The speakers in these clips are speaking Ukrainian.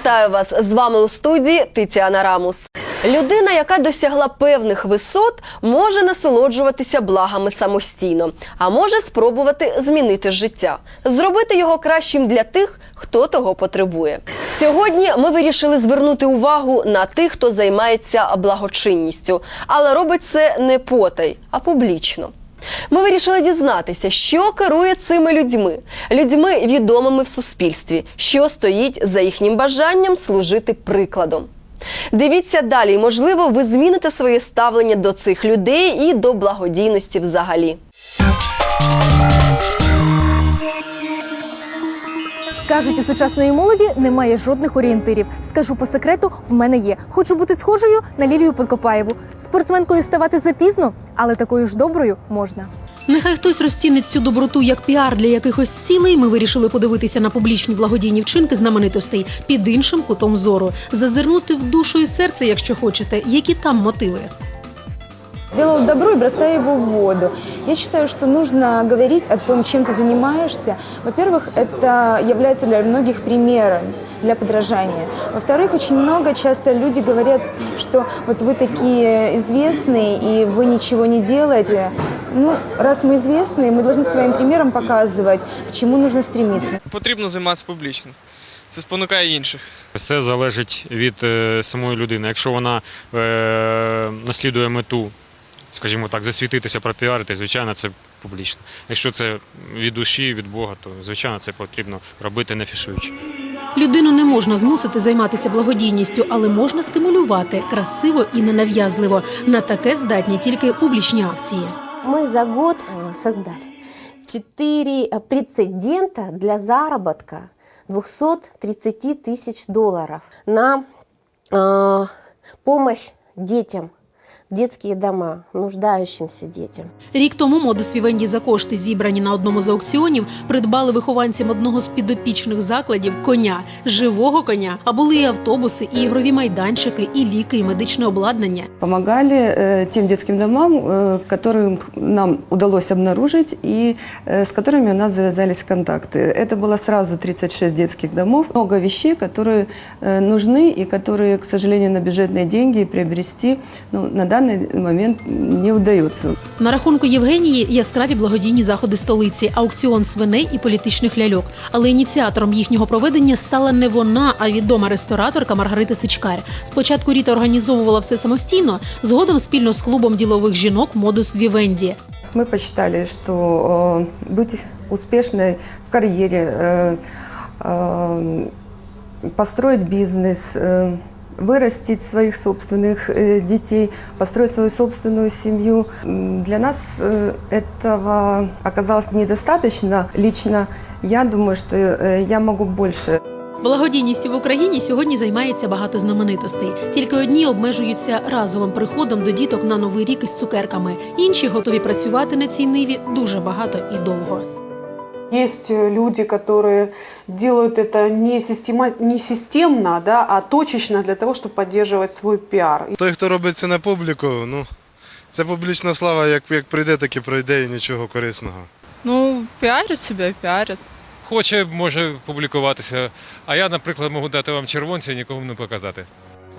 Вітаю вас! З вами у студії Тетяна Рамус. Людина, яка досягла певних висот, може насолоджуватися благами самостійно, а може спробувати змінити життя, зробити його кращим для тих, хто того потребує. Сьогодні ми вирішили звернути увагу на тих, хто займається благочинністю, але робить це не потай, а публічно. Ми вирішили дізнатися, що керує цими людьми, людьми відомими в суспільстві, що стоїть за їхнім бажанням служити прикладом. Дивіться далі, можливо, ви зміните своє ставлення до цих людей і до благодійності взагалі. Кажуть, у сучасної молоді немає жодних орієнтирів. Скажу по секрету, в мене є. Хочу бути схожою на Лілію Подкопаєву. Спортсменкою ставати запізно, але такою ж доброю можна. Нехай хтось розцінить цю доброту як піар для якихось цілей. Ми вирішили подивитися на публічні благодійні вчинки знаменитостей під іншим кутом зору, зазирнути в душу і серце, якщо хочете, які там мотиви. Делал добро и бросай его в воду. Я считаю, что нужно говорить о том, чем ты занимаешься. Во-первых, это является для многих примером для подражания. Во-вторых, очень много часто люди говорят, что вот вы такие известные и вы ничего не делаете. Ну, раз мы известные, мы должны своим примером показывать, к чему нужно стремиться. Потрібно займатися публічно. Це спонукає інших. Все залежить від е, самої людини. Якщо вона е, наслідує мету, скажімо так, засвітитися, пропіарити, звичайно, це публічно. Якщо це від душі, від Бога, то звичайно це потрібно робити не фішуючи. Людину не можна змусити займатися благодійністю, але можна стимулювати красиво і ненав'язливо. На таке здатні тільки публічні акції. Мы за год э, создали 4 э, прецедента для заработка 230 тысяч долларов на э, помощь детям в детские дома, нуждающимся детям. Рік тому модус Вівенді за кошти, зібрані на одному з аукціонів, придбали вихованцям одного з підопічних закладів коня, живого коня. А були і автобуси, і ігрові майданчики, і ліки, і медичне обладнання. помогали э, тем детским домам, э, которым нам удалось обнаружить и э, с которыми у нас завязались контакты. Это было сразу 36 детских домов. Много вещей, которые э, нужны и которые, к сожалению, на бюджетные деньги приобрести ну, на данный момент не удается. На рахунку Євгенії яскраві благодійні заходи столиці, аукціон свиней і політичних ляльок. Але ініціатором їхнього проведення стала не вона, а відома рестораторка Маргарита Сичкар. Спочатку Ріта організовувала все самостійно, згодом спільно з клубом ділових жінок Модус Вівенді. Мы посчитали, что э, быть успешной в карьере, э, э, построить бизнес, э, вырастить своих собственных э, детей, построить свою собственную семью. М, Для нас э, этого оказалось недостаточно. Лично я думаю, что э, я могу больше. Благодійністю в Україні сьогодні займається багато знаменитостей. Тільки одні обмежуються разовим приходом до діток на новий рік із цукерками. Інші готові працювати на цій ниві дуже багато і довго. Есть э, люди, которые делают это не, система, не системно, да, а точечно для того, чтобы поддерживать свой пиар. Той, хто робить це на публіку, ну це публічна слава, як, як прийде, так і пройде, і нічого корисного. Ну, піарять себе, піарять. Хоче, може публікуватися. А я, наприклад, можу дати вам червонця і нікому не показати.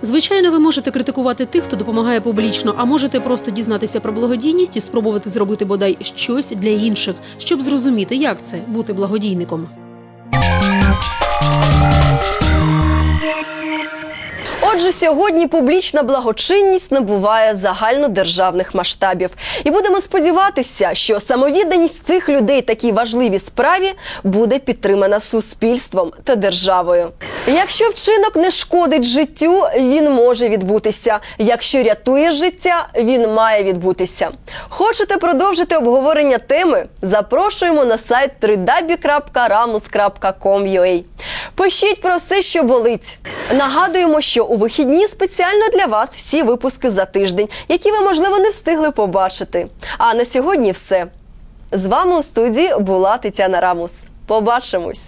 Звичайно, ви можете критикувати тих, хто допомагає публічно, а можете просто дізнатися про благодійність і спробувати зробити бодай щось для інших, щоб зрозуміти, як це бути благодійником. Отже, сьогодні публічна благочинність набуває загальнодержавних масштабів, і будемо сподіватися, що самовідданість цих людей такій важливій справі буде підтримана суспільством та державою. Якщо вчинок не шкодить життю, він може відбутися. Якщо рятує життя, він має відбутися. Хочете продовжити обговорення теми? Запрошуємо на сайт www.ramus.com.ua. Пишіть про все, що болить. Нагадуємо, що у вихідні спеціально для вас всі випуски за тиждень, які ви, можливо, не встигли побачити. А на сьогодні все. З вами у студії була Тетяна Рамус. Побачимось!